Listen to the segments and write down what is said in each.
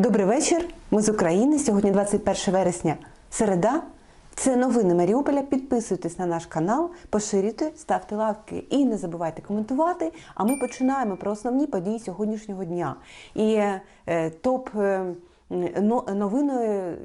Добрий вечір. Ми з України. Сьогодні 21 вересня. Середа. Це новини Маріуполя. Підписуйтесь на наш канал, поширюйте, ставте лайки і не забувайте коментувати. А ми починаємо про основні події сьогоднішнього дня. І е, топ. е, Новиною,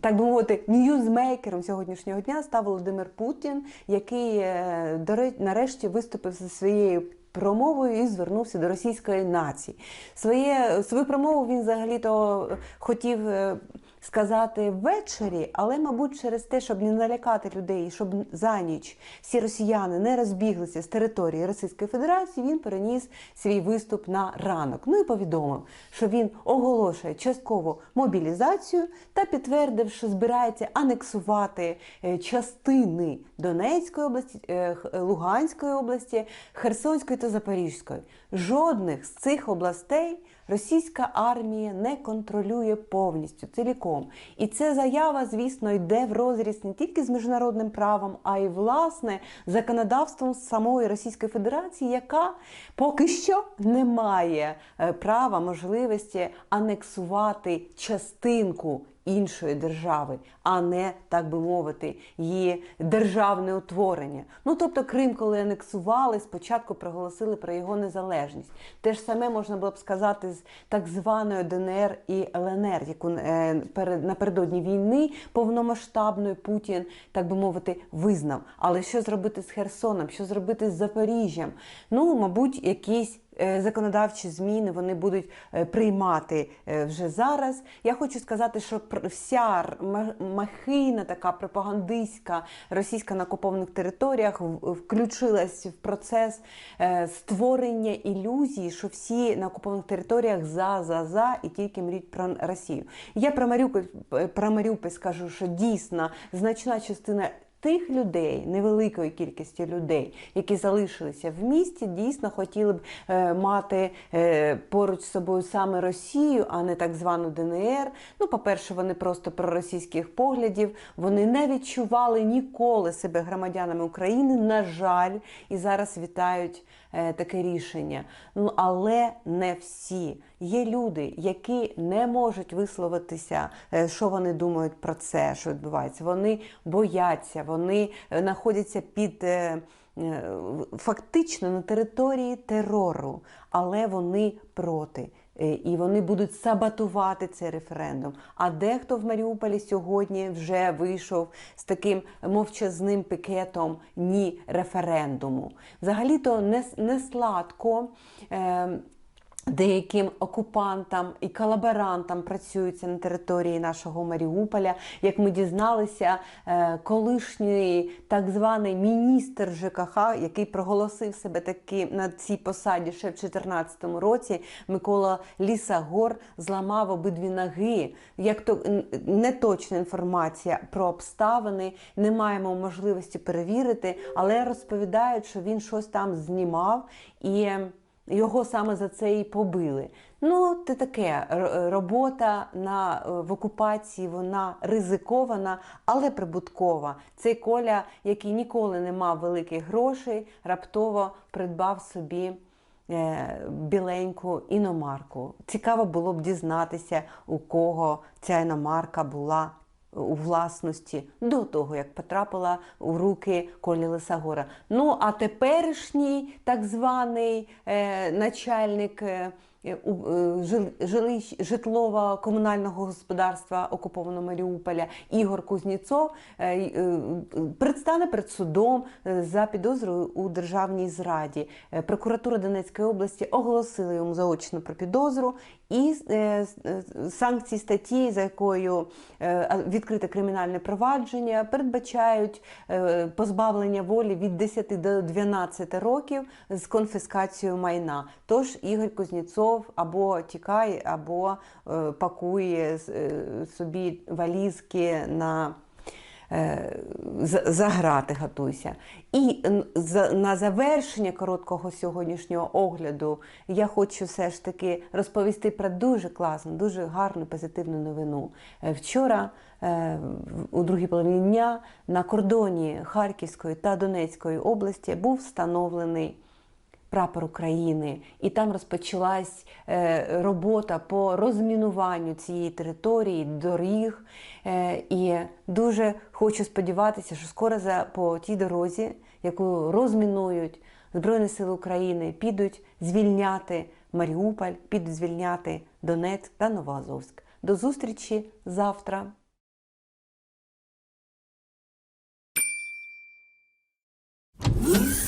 так би мовити, ньюзмейкером сьогоднішнього дня став Володимир Путін, який е, нарешті виступив зі своєю промовою і звернувся до російської нації. Своє, свою промову він взагалі-то хотів е, сказати ввечері, але, мабуть, через те, щоб не налякати людей, щоб за ніч всі росіяни не розбіглися з території Російської Федерації, він переніс свій виступ на ранок. Ну і повідомив, що він оголошує часткову мобілізацію та підтвердив, що збирається анексувати е, частини Донецької області, е, Луганської області, Херсонської та Запорізької. Жодних з цих областей російська армія не контролює повністю ціліком. І ця заява, звісно, йде в розріз не тільки з міжнародним правом, а й власне законодавством самої Російської Федерації, яка поки що не має е, права можливості анексувати частинку іншої держави, а не так би мовити, її державне утворення. Ну тобто Крим, коли анексували, спочатку проголосили про його незалежність. Те ж саме можна було б сказати з так званою ДНР і ЛНР, яку е, перед напередодні війни повномасштабної Путін, так би мовити, визнав. Але що зробити з Херсоном? Що зробити з Запоріжжям? Ну, мабуть, якісь законодавчі зміни вони будуть е, приймати е, вже зараз. Я хочу сказати, що вся махина, така пропагандистська російська на окупованих територіях включилась в процес е, створення ілюзії, що всі на окупованих територіях за, за, за і тільки мріють про Росію. Я про Маріуполь, про Маріуполь скажу, що дійсно значна частина тих людей, невеликої кількості людей, які залишилися в місті, дійсно хотіли б е, мати е, поруч з собою саме Росію, а не так звану ДНР. Ну, по-перше, вони просто проросійських поглядів, вони не відчували ніколи себе громадянами України, на жаль, і зараз вітають е, таке рішення. Ну, але не всі. Є люди, які не можуть висловитися, е, що вони думають про це, що відбувається. Вони бояться, вони е, знаходяться під. е, Фактично на території терору, але вони проти. І вони будуть саботувати цей референдум. А дехто в Маріуполі сьогодні вже вийшов з таким мовчазним пікетом ні референдуму. Взагалі-то не, не сладко. Е, Деяким окупантам і колаборантам працюються на території нашого Маріуполя. Як ми дізналися, е, колишній так званий міністр ЖКХ, який проголосив себе таки на цій посаді ще в 2014 році, Микола Лісагор зламав обидві ноги. Як то неточна інформація про обставини, не маємо можливості перевірити, але розповідають, що він щось там знімав і. Його саме за це і побили. Ну, це таке робота на, е, в окупації, вона ризикована, але прибуткова. Цей Коля, який ніколи не мав великих грошей, раптово придбав собі е, біленьку іномарку. Цікаво було б дізнатися, у кого ця іномарка була у власності до того, як потрапила у руки Колі Лисагора. Ну а теперішній так званий е, начальник. е, е, е, житлово-комунального господарства окупованого Маріуполя Ігор Кузнєцов е, предстане перед судом за підозрою у державній зраді. Прокуратура Донецької області оголосила йому заочно про підозру і санкції статті, за якою відкрите кримінальне провадження, передбачають позбавлення волі від 10 до 12 років з конфіскацією майна. Тож Ігор Кузнєцов або тікає, або е, пакує е, собі валізки на е, заграти готуйся. І на завершення короткого сьогоднішнього огляду я хочу все ж таки розповісти про дуже класну, дуже гарну позитивну новину. Е, Вчора, е, у другій половині дня, на кордоні Харківської та Донецької області був встановлений прапор України, і там розпочалась е, робота по розмінуванню цієї території, доріг. Е, і дуже хочу сподіватися, що скоро за по тій дорозі, яку розмінують Збройні Сили України, підуть звільняти Маріуполь, підуть звільняти Донецьк та Новоазовськ. До зустрічі завтра. Yeah.